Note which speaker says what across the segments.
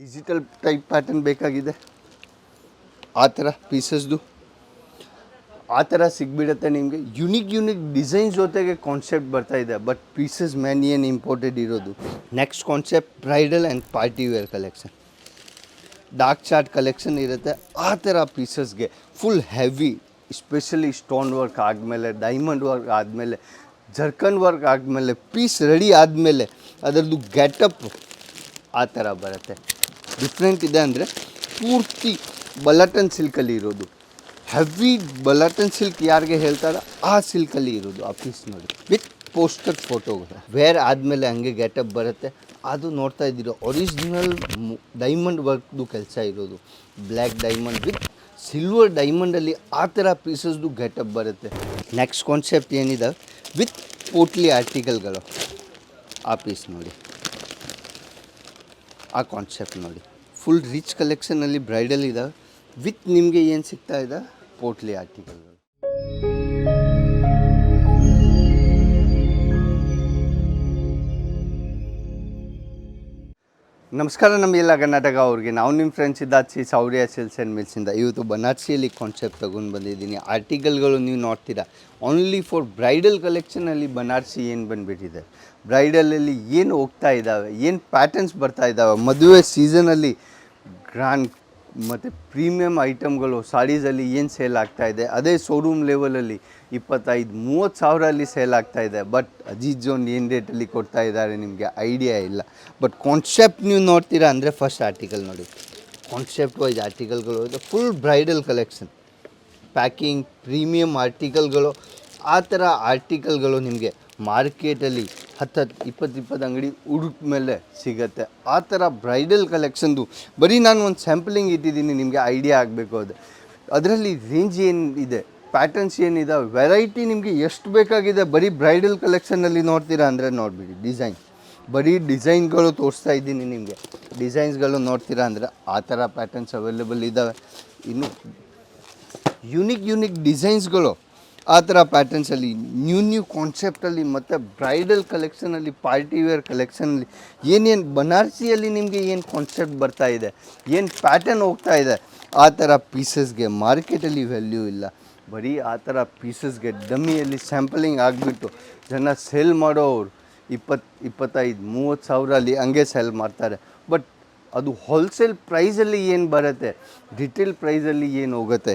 Speaker 1: Digital type pattern ಬೇಕಾಗಿದೆ. ಆ ಥರ ಪೀಸಸ್ದು ಆ ಥರ ಸಿಗ್ಬಿಡುತ್ತೆ ನಿಮಗೆ. ಯುನಿಕ್ ಯುನಿಕ್ ಡಿಸೈನ್ಸ್ ಜೊತೆಗೆ ಕಾನ್ಸೆಪ್ಟ್ ಬರ್ತಾ ಇದೆ ಬಟ್ ಪೀಸಸ್ ಮ್ಯಾನ್ ಏನು ಇಂಪೋರ್ಟೆಡ್ ಇರೋದು. Next concept bridal and party wear collection dark chart collection ಇರುತ್ತೆ. ಆ ಥರ ಪೀಸಸ್ಗೆ full heavy specially stone work ಆದಮೇಲೆ ಡೈಮಂಡ್ ವರ್ಕ್ ಆದಮೇಲೆ ಜರ್ಕನ್ ವರ್ಕ್ ಆದಮೇಲೆ ಪೀಸ್ ರೆಡಿ ಆದಮೇಲೆ, ಅದರದ್ದು ಗೆಟಪ್ ಆ ಥರ ಬರುತ್ತೆ. ಡಿಫ್ರೆಂಟ್ ಇದೆ ಅಂದರೆ ಪೂರ್ತಿ ಬಲಟನ್ ಸಿಲ್ಕಲ್ಲಿ ಇರೋದು. ಹೆವಿ ಬಲಟನ್ ಸಿಲ್ಕ್ ಯಾರಿಗೆ ಹೇಳ್ತಾರೋ? ಆ ಸಿಲ್ಕಲ್ಲಿ ಇರೋದು ಆ ಪೀಸ್ ನೋಡಿ ವಿತ್ ಪೋಸ್ಟರ್ ಫೋಟೋಗಳು ವೇರ್ ಆದಮೇಲೆ ಹಂಗೆ ಗೆಟಪ್ ಬರುತ್ತೆ. ಅದು ನೋಡ್ತಾ ಇದ್ದೀರೋ? ಒರಿಜಿನಲ್ ಡೈಮಂಡ್ ವರ್ಕ್ದು ಕೆಲಸ ಇರೋದು. ಬ್ಲ್ಯಾಕ್ ಡೈಮಂಡ್ ವಿತ್ ಸಿಲ್ವರ್ ಡೈಮಂಡಲ್ಲಿ ಆ ಥರ ಪೀಸಸ್ದು ಗೆಟಪ್ ಬರುತ್ತೆ. ನೆಕ್ಸ್ಟ್ ಕಾನ್ಸೆಪ್ಟ್ ಏನಿದೆ? ವಿತ್ ಪೋಟ್ಲಿ ಆರ್ಟಿಕಲ್ಗಳು ಆ ಪೀಸ್ ನೋಡಿ. ಆ ಕಾನ್ಸೆಪ್ಟ್ ನೋಡಿ. ಫುಲ್ ರಿಚ್ ಕಲೆಕ್ಷನಲ್ಲಿ ಬ್ರೈಡಲ್ ಇದೆ. ವಿತ್ ನಿಮಗೆ ಏನು ಸಿಗ್ತಾ ಇದೆ? ಪೋಟ್ಲಿ ಆರ್ಟಿಕಲ್ಗಳು ನಮಸ್ಕಾರ, ನಮ್ಮ ಎಲ್ಲ ಕರ್ನಾಟಕ ಅವ್ರಿಗೆ. ನಾವು ನಿಮ್ಮ ಫ್ರೆಂಡ್ಸ್ ಇದ್ದಾಚಿ ಸೌರ್ಯ ಸಿಲ್ಸ್ ಆ್ಯಂಡ್ ಮಿಲ್ಸಿಂದ ಇವತ್ತು ಬನಾರ್ಸಿಯಲ್ಲಿ ಕಾನ್ಸೆಪ್ಟ್ ತಗೊಂಡು ಬಂದಿದ್ದೀನಿ. ಆರ್ಟಿಕಲ್ಗಳು ನೀವು ನೋಡ್ತೀರಾ? ಓನ್ಲಿ ಫಾರ್ ಬ್ರೈಡಲ್ ಕಲೆಕ್ಷನಲ್ಲಿ ಬನಾರ್ಸಿ ಏನು ಬಂದುಬಿಟ್ಟಿದೆ? ಬ್ರೈಡಲಲ್ಲಿ ಏನು ಹೋಗ್ತಾ ಇದ್ದಾವೆ ಏನು ಪ್ಯಾಟರ್ನ್ಸ್ ಬರ್ತಾ ಇದ್ದಾವೆ ಮದುವೆ ಸೀಸನಲ್ಲಿ ಗ್ರ್ಯಾಂಡ್ ಮತ್ತು ಪ್ರೀಮಿಯಮ್ ಐಟಮ್ಗಳು ಸಾರೀಸಲ್ಲಿ ಏನು ಸೇಲ್ ಆಗ್ತಾ ಇದೆ, ಅದೇ ಶೋರೂಮ್ ಲೆವೆಲಲ್ಲಿ ಇಪ್ಪತ್ತೈದು, ಮೂವತ್ತು ಸಾವಿರಲ್ಲಿ ಸೇಲ್ ಆಗ್ತಾ ಇದೆ. ಬಟ್ ಅಜೀತ್ ಜೋನ್ ಏನು ರೇಟಲ್ಲಿ ಕೊಡ್ತಾ ಇದ್ದಾರೆ ನಿಮಗೆ ಐಡಿಯಾ ಇಲ್ಲ. ಬಟ್ ಕಾನ್ಸೆಪ್ಟ್ ನೀವು ನೋಡ್ತೀರಾ ಅಂದರೆ ಫಸ್ಟ್ ಆರ್ಟಿಕಲ್ ನೋಡಿ. ಕಾನ್ಸೆಪ್ಟ್ ವೈಸ್ ಆರ್ಟಿಕಲ್ಗಳು ಇದೆ full bridal collection packing premium ಆರ್ಟಿಕಲ್ಗಳು ಆ ಥರ ಆರ್ಟಿಕಲ್ಗಳು ನಿಮಗೆ ಮಾರ್ಕೆಟಲ್ಲಿ ಹತ್ತು ಹತ್ತು ಇಪ್ಪತ್ತು ಇಪ್ಪತ್ತು ಅಂಗಡಿ ಹುಡುಕ್ ಮೇಲೆ ಸಿಗತ್ತೆ. ಆ ಥರ ಬ್ರೈಡಲ್ ಕಲೆಕ್ಷನ್ದು. ಬರೀ ನಾನು ಒಂದು ಸ್ಯಾಂಪಲಿಂಗ್ ಇಟ್ಟಿದ್ದೀನಿ, ನಿಮಗೆ ಐಡಿಯಾ ಆಗಬೇಕು ಅದು. ಅದರಲ್ಲಿ ರೇಂಜ್ ಏನು ಇದೆ ಪ್ಯಾಟರ್ನ್ಸ್ ಏನಿದೆ ವೆರೈಟಿ ನಿಮಗೆ ಎಷ್ಟು ಬೇಕಾಗಿದೆ? ಬರೀ ಬ್ರೈಡಲ್ ಕಲೆಕ್ಷನಲ್ಲಿ ನೋಡ್ತೀರಾ ಅಂದರೆ ನೋಡಿಬಿಡಿ ಡಿಸೈನ್ ಬರೀ ಡಿಸೈನ್ಗಳು ತೋರಿಸ್ತಾ ಇದ್ದೀನಿ ನಿಮಗೆ. ಡಿಸೈನ್ಸ್ಗಳು ನೋಡ್ತೀರಾ ಅಂದರೆ ಆ ಥರ ಪ್ಯಾಟರ್ನ್ಸ್ ಅವೈಲೇಬಲ್ ಇದ್ದಾವೆ ಇನ್ನು ಯುನಿಕ್ ಯುನಿಕ್ ಡಿಸೈನ್ಸ್ಗಳು ಆ ಥರ ಪ್ಯಾಟರ್ನ್ಸಲ್ಲಿ ನ್ಯೂ ನ್ಯೂ ಕಾನ್ಸೆಪ್ಟಲ್ಲಿ ಮತ್ತು ಬ್ರೈಡಲ್ ಕಲೆಕ್ಷನಲ್ಲಿ ಪಾರ್ಟಿ ವೇರ್ ಕಲೆಕ್ಷನಲ್ಲಿ ಏನೇನು ಬನಾರಸಿಯಲ್ಲಿ ನಿಮಗೆ ಏನು ಕಾನ್ಸೆಪ್ಟ್ ಬರ್ತಾ ಇದೆ, ಏನು ಪ್ಯಾಟರ್ನ್ ಹೋಗ್ತಾ ಇದೆ, ಆ ಥರ ಪೀಸಸ್ಗೆ ಮಾರ್ಕೆಟಲ್ಲಿ ವ್ಯಾಲ್ಯೂ ಇಲ್ಲ. ಬರೀ ಆ ಥರ ಪೀಸಸ್ಗೆ ಡಮ್ಮಿಯಲ್ಲಿ ಸ್ಯಾಂಪಲಿಂಗ್ ಆಗಿಬಿಟ್ಟು ಜನ ಸೇಲ್ ಮಾಡೋರು ಇಪ್ಪತ್ತು ಇಪ್ಪತ್ತೈದು, ಮೂವತ್ತು ಸಾವಿರಲ್ಲಿ ಹಂಗೆ ಸೆಲ್ ಮಾಡ್ತಾರೆ. ಬಟ್ ಅದು ಹೋಲ್ಸೇಲ್ ಪ್ರೈಸಲ್ಲಿ ಏನು ಬರುತ್ತೆ? ರಿಟೇಲ್ ಪ್ರೈಸಲ್ಲಿ ಏನು ಹೋಗುತ್ತೆ?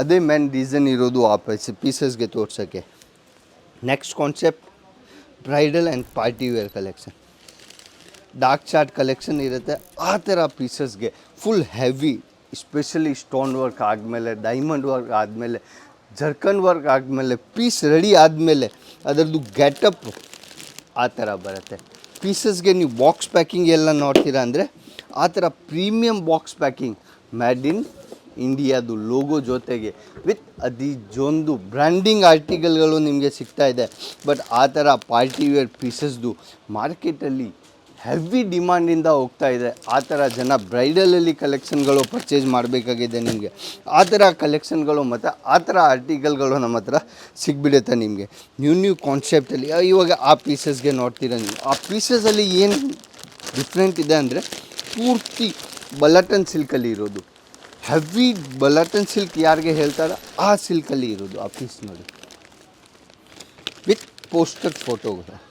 Speaker 1: ಅದೇ ಮೇನ್ ರೀಸನ್ ಇರೋದು ಆ ಪೈಸ್ ಪೀಸಸ್ಗೆ ತೋರ್ಸೋಕ್ಕೆ. Next concept bridal and party wear collection dark chart collection ಇರುತ್ತೆ. ಆ ಥರ ಪೀಸಸ್ಗೆ full heavy specially stone work ಆದಮೇಲೆ ಡೈಮಂಡ್ ವರ್ಕ್ ಆದಮೇಲೆ ಜರ್ಕನ್ ವರ್ಕ್ ಆದಮೇಲೆ ಪೀಸ್ ರೆಡಿ ಆದಮೇಲೆ, ಅದರದ್ದು ಗೆಟಪ್ ಆ ಥರ ಬರುತ್ತೆ. ಪೀಸಸ್ಗೆ ನೀವು ಬಾಕ್ಸ್ ಪ್ಯಾಕಿಂಗ್ ಎಲ್ಲ ನೋಡ್ತೀರಾ ಅಂದರೆ ಆ ಥರ premium box packing made in ಇಂಡಿಯಾದು ಲೋಗೋ ಜೊತೆಗೆ ವಿತ್ ಅದೊಂದು ಬ್ರ್ಯಾಂಡಿಂಗ್ ಆರ್ಟಿಕಲ್ಗಳು ನಿಮಗೆ ಸಿಗ್ತಾ ಇದೆ. ಬಟ್ ಆ ಥರ ಪಾರ್ಟಿ ವೇರ್ ಪೀಸಸ್ದು ಮಾರ್ಕೆಟಲ್ಲಿ ಹೆವಿ ಡಿಮ್ಯಾಂಡಿಂದ ಹೋಗ್ತಾ ಇದೆ. ಆ ಥರ ಜನ ಬ್ರೈಡಲಲ್ಲಿ ಕಲೆಕ್ಷನ್ಗಳು ಪರ್ಚೇಸ್ ಮಾಡಬೇಕಾಗಿದೆ ನಿಮಗೆ. ಆ ಥರ ಕಲೆಕ್ಷನ್ಗಳು ಮತ್ತು ಆ ಥರ ಆರ್ಟಿಕಲ್ಗಳು ನಮ್ಮ ಹತ್ರ ಸಿಗ್ಬಿಡುತ್ತೆ ನಿಮಗೆ. ನ್ಯೂ ನ್ಯೂ ಕಾನ್ಸೆಪ್ಟಲ್ಲಿ ಇವಾಗ ಆ ಪೀಸಸ್ಗೆ ನೋಡ್ತೀರ ನೀವು. ಆ ಪೀಸಸಲ್ಲಿ ಏನು ಡಿಫ್ರೆಂಟ್ ಇದೆ ಅಂದರೆ ಪೂರ್ತಿ ಬಲಟನ್ ಸಿಲ್ಕಲ್ಲಿ ಇರೋದು. ಹೆವಿ ಬಲಟನ್ ಸಿಲ್ಕ್ ಯಾರಿಗೆ ಹೇಳ್ತಾರೋ? ಆ ಸಿಲ್ಕಲ್ಲಿ ಇರೋದು ಆ ಪೀಸ್ ನೋಡಿ. ವಿತ್ ಪೋಸ್ಟರ್ ಫೋಟೋಗ್ರಾಫ್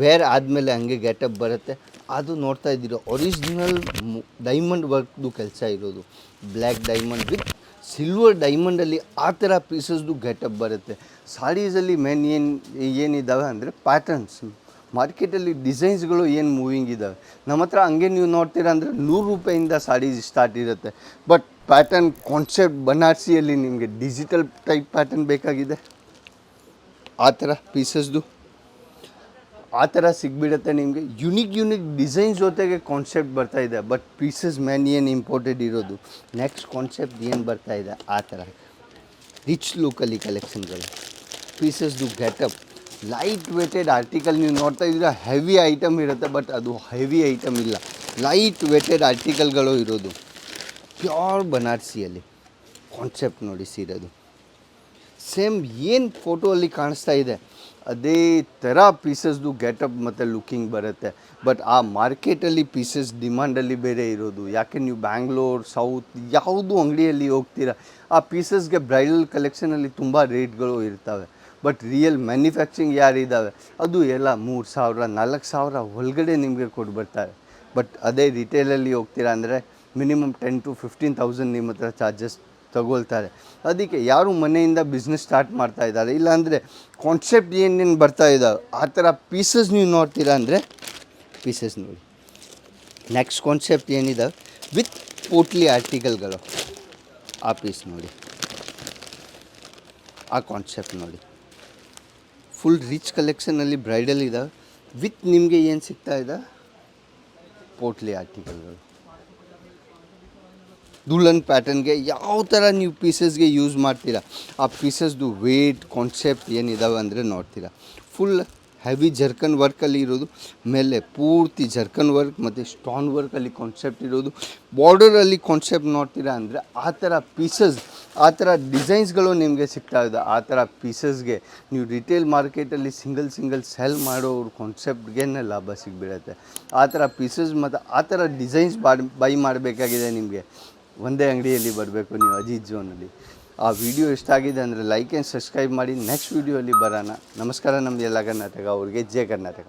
Speaker 1: ವೇರ್ ಆದಮೇಲೆ ಹಂಗೆ ಗೆಟಪ್ ಬರುತ್ತೆ. ಅದು ನೋಡ್ತಾ ಇದ್ದೀರೋ ಒರಿಜಿನಲ್ ಡೈಮಂಡ್ ವರ್ಕ್ದು ಕೆಲಸ ಇರೋದು. ಬ್ಲ್ಯಾಕ್ ಡೈಮಂಡ್ ವಿತ್ ಸಿಲ್ವರ್ ಡೈಮಂಡಲ್ಲಿ ಆ ಥರ ಪೀಸಸ್ದು ಗೆಟಪ್ ಬರುತ್ತೆ. ಸಾರೀಸಲ್ಲಿ ಮೇನ್ ಏನು ಏನಿದ್ದಾವೆ ಅಂದರೆ ಪ್ಯಾಟರ್ನ್ಸ್ ಮಾರ್ಕೆಟಲ್ಲಿ ಡಿಸೈನ್ಸ್ಗಳು ಏನು ಮೂವಿಂಗ್ ಇದ್ದಾವೆ ನಮ್ಮ ಹತ್ರ ಹಂಗೆ ನೀವು ನೋಡ್ತೀರಾ ಅಂದರೆ ನೂರು ರೂಪಾಯಿಂದ ಸಾರೀಸ್ ಸ್ಟಾರ್ಟ್ ಇರುತ್ತೆ. ಬಟ್ ಪ್ಯಾಟರ್ನ್ ಕಾನ್ಸೆಪ್ಟ್ ಬನಾರಸಿಯಲ್ಲಿ ನಿಮಗೆ ಡಿಜಿಟಲ್ ಟೈಪ್ ಪ್ಯಾಟರ್ನ್ ಬೇಕಾಗಿದೆ. ಆ ಥರ ಪೀಸಸ್ದು ಆ ಥರ ಸಿಗ್ಬಿಡುತ್ತೆ ನಿಮಗೆ. ಯುನಿಕ್ ಯುನಿಕ್ ಡಿಸೈನ್ಸ್ ಜೊತೆಗೆ ಕಾನ್ಸೆಪ್ಟ್ ಬರ್ತಾ ಇದೆ. ಬಟ್ ಪೀಸಸ್ ಮ್ಯಾನ್ ಏನು ಇಂಪಾರ್ಟೆಂಟ್ ಇರೋದು? ನೆಕ್ಸ್ಟ್ ಕಾನ್ಸೆಪ್ಟ್ ಏನು ಬರ್ತಾ ಇದೆ? ಆ ಥರ. ರಿಚ್ ಲುಕಲ್ಲಿ ಕಲೆಕ್ಷನ್ಗಳು ಪೀಸಸ್ದು ಗೆಟಪ್ ಲೈಟ್ ವೇಟೆಡ್ ಆರ್ಟಿಕಲ್ ನೀವು ನೋಡ್ತಾ ಇದ್ದೀರ ಹೆವಿ ಐಟಮ್ ಇರುತ್ತೆ ಬಟ್ ಅದು ಹೆವಿ ಐಟಮ್ ಇಲ್ಲ. ಲೈಟ್ ವೇಟೆಡ್ ಆರ್ಟಿಕಲ್ಗಳು ಇರೋದು. ಪ್ಯೂರ್ ಬನಾರಸಿಯಲ್ಲಿ ಕಾನ್ಸೆಪ್ಟ್ ನೋಡಿ ಸೀರೆದು. ಸೇಮ್ ಏನು ಫೋಟೋ ಅಲ್ಲಿ ಕಾಣಿಸ್ತಾ ಇದೆ, ಅದೇ ಥರ ಪೀಸಸ್ದು ಗೆಟಪ್ ಮತ್ತು ಲುಕಿಂಗ್ ಬರುತ್ತೆ. ಬಟ್ ಆ ಮಾರ್ಕೆಟಲ್ಲಿ ಪೀಸಸ್ ಡಿಮಾಂಡಲ್ಲಿ ಬೇರೆ ಇರೋದು. ಯಾಕೆ ನೀವು ಬ್ಯಾಂಗ್ಳೂರ್ ಸೌತ್ ಯಾವುದು ಅಂಗಡಿಯಲ್ಲಿ ಹೋಗ್ತೀರಾ, ಆ ಪೀಸಸ್ಗೆ ಬ್ರೈಡಲ್ ಕಲೆಕ್ಷನಲ್ಲಿ ತುಂಬ ರೇಟ್ಗಳು ಇರ್ತವೆ. ಬಟ್ ರಿಯಲ್ ಮ್ಯಾನುಫ್ಯಾಕ್ಚರಿಂಗ್ ಯಾರಿದ್ದಾವೆ ಅದು ಎಲ್ಲ ಮೂರು ಸಾವಿರ, ನಾಲ್ಕು ಸಾವಿರ ಒಳಗಡೆ ನಿಮಗೆ ಕೊಟ್ಬಿಡ್ತಾರೆ ಬಟ್ ಅದೇ ರಿಟೇಲಲ್ಲಿ ಹೋಗ್ತೀರಾ ಅಂದರೆ minimum ten to fifteen thousand ನಿಮ್ಮ ಹತ್ರ ಚಾರ್ಜಸ್ ತಗೊಳ್ತಾರೆ. ಅದಕ್ಕೆ ಯಾರು ಮನೆಯಿಂದ ಬಿಸ್ನೆಸ್ ಸ್ಟಾರ್ಟ್ ಮಾಡ್ತಾ ಇದ್ದಾರೆ? ಇಲ್ಲಾಂದರೆ ಕಾನ್ಸೆಪ್ಟ್ ಏನೇನು ಬರ್ತಾ ಇದ್ದಾವೆ ಆ ಥರ ಪೀಸಸ್ ನೀವು ನೋಡ್ತೀರಾ ಅಂದರೆ ಪೀಸಸ್ ನೋಡಿ. ನೆಕ್ಸ್ಟ್ ಕಾನ್ಸೆಪ್ಟ್ ಏನಿದ್ದಾವೆ ವಿತ್ ಪೋಟ್ಲಿ ಆರ್ಟಿಕಲ್ಗಳು ಆ ಪೀಸ್ ನೋಡಿ. ಆ ಕಾನ್ಸೆಪ್ಟ್ ನೋಡಿ. ಫುಲ್ ರಿಚ್ ಕಲೆಕ್ಷನಲ್ಲಿ ಬ್ರೈಡಲ್ ಇದೆ. ವಿತ್ ನಿಮಗೆ ಏನು ಸಿಗ್ತಾ ಇದೆ? ಪೋಟ್ಲಿ ಆರ್ಟಿಕಲ್ಗಳು ದುಲ್ಲನ್ ಪ್ಯಾಟರ್ನ್ಗೆ ಯಾವ ಥರ ನೀವು ಪೀಸಸ್ಗೆ ಯೂಸ್ ಮಾಡ್ತೀರಾ? ಆ ಪೀಸಸ್ದು ವೇಟ್ ಕಾನ್ಸೆಪ್ಟ್ ಏನಿದಾವೆ ಅಂದರೆ ನೋಡ್ತೀರಾ. ಫುಲ್ ಹೆವಿ ಜರ್ಕನ್ ವರ್ಕಲ್ಲಿ ಇರೋದು, ಮೇಲೆ ಪೂರ್ತಿ ಜರ್ಕನ್ ವರ್ಕ್ ಮತ್ತು ಸ್ಟೋನ್ ವರ್ಕಲ್ಲಿ ಕಾನ್ಸೆಪ್ಟ್ ಇರೋದು. ಬಾರ್ಡರಲ್ಲಿ ಕಾನ್ಸೆಪ್ಟ್ ನೋಡ್ತೀರಾ ಅಂದರೆ ಆ ಥರ ಪೀಸಸ್ ಆ ಥರ ಡಿಸೈನ್ಸ್ಗಳು ನಿಮಗೆ ಸಿಗ್ತಾ ಇದೆ. ಆ ಥರ ಪೀಸಸ್ಗೆ ನೀವು ರಿಟೇಲ್ ಮಾರ್ಕೆಟಲ್ಲಿ ಸಿಂಗಲ್ ಸಿಂಗಲ್ ಸೆಲ್ ಮಾಡೋರು ಕಾನ್ಸೆಪ್ಟ್ಗೇನೆ ಲಾಭ ಸಿಗ್ಬಿಡುತ್ತೆ. ಆ ಥರ ಪೀಸಸ್ ಮತ್ತು ಆ ಥರ ಡಿಸೈನ್ಸ್ ಬೈ ಮಾಡಬೇಕಾಗಿದೆ ನಿಮಗೆ. ಒಂದೇ ಅಂಗಡಿಯಲ್ಲಿ ಬರಬೇಕು ನೀವು ಅಜೀತ್ ಝೋನಲ್ಲಿ ಆ ವಿಡಿಯೋ ಇಷ್ಟ ಆಗಿದೆ ಅಂದರೆ ಲೈಕ್ ಆ್ಯಂಡ್ ಸಬ್ಸ್ಕ್ರೈಬ್ ಮಾಡಿ ನೆಕ್ಸ್ಟ್ ವೀಡಿಯೋಲಿ ಬರೋಣ. ನಮಸ್ಕಾರ ನಮ್ಮ ಎಲ್ಲ ಕರ್ನಾಟಕ, ಅವ್ರಿಗೆ ಜಯ ಕರ್ನಾಟಕ.